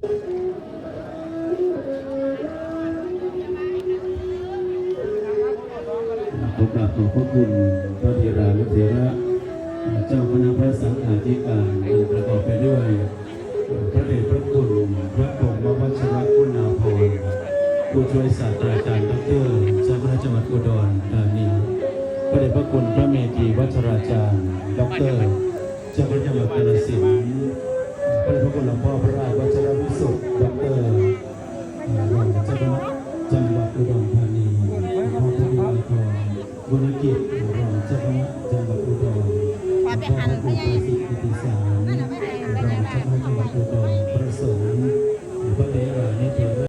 ขอกราบขอบพระคุณพระเถรานุเถระ เจ้าคณะพระสังฆาธิการอันประกอบไปด้วย พระเดชพระคุณพระพรหมวัชระคุณาภรณ์ผู้ช่วยศาสตราจารย์ดรเจ้าคณะจังหวัดอุดรธานีพระเดชพระคุณพระเมธีวัชราจารย์ดรเจ้าคณะจังหวัดกาฬสินธุ์พระเดชพระคุณหลวงพ่อพระราช บุญกิจรองเจ้าคณะจังหวัดอุดรหลวงพ่อพระครูประสิทธิ์กิติสารรองเจ้าคณะจังหวัดอุดร